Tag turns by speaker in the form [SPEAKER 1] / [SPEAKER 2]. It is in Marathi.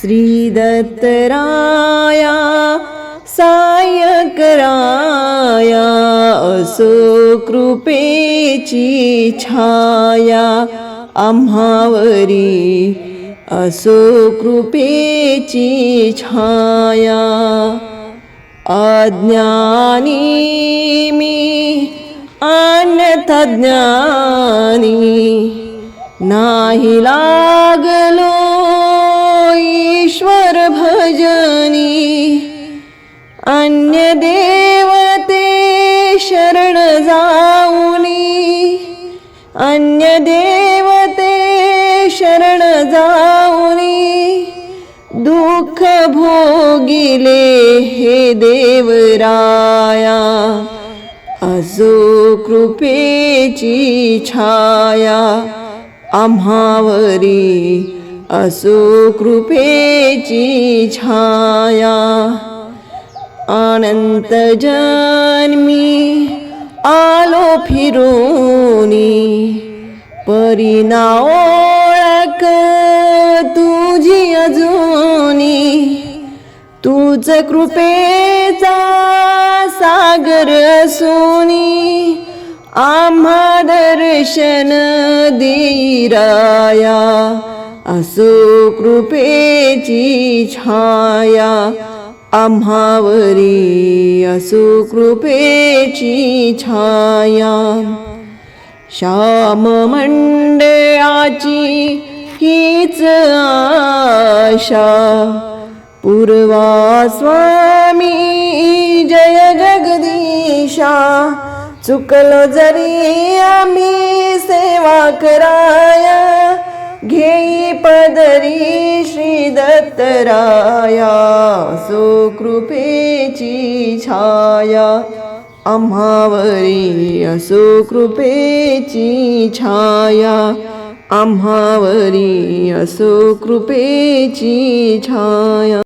[SPEAKER 1] श्रीदत्तराया सायकराया असो कृपेची छाया आम्हावरी असो कृपेची छाया अज्ञानी मी अन्यथा नाही लागलो ईश्वर भजनी अन्य देवते शरण जाऊनी अन्य देवते शरण जाऊनी दुःख भोगिले हे देवराया असो कृपेची छाया आम्हावरी असो कृपेची छाया अनंत जन्मी आलो फिरूनी परिना ओळख तुझी अजूनी तुझ कृपेचा सागर सोनी आम्हा दर्शन देईराया असो कृपेची छाया आम्हावरी असो कृपेची छाया. श्याम मंडळाची हीच आशा पूर्वा स्वामी जय जगदीशा. चुकलो जरी आम्ही सेवा कराया घे पदरी श्री दत्तराया सुकृपेची छाया. आम्हावरी असो कृपेची छाया. आम्हावरी असो कृपेची छाया.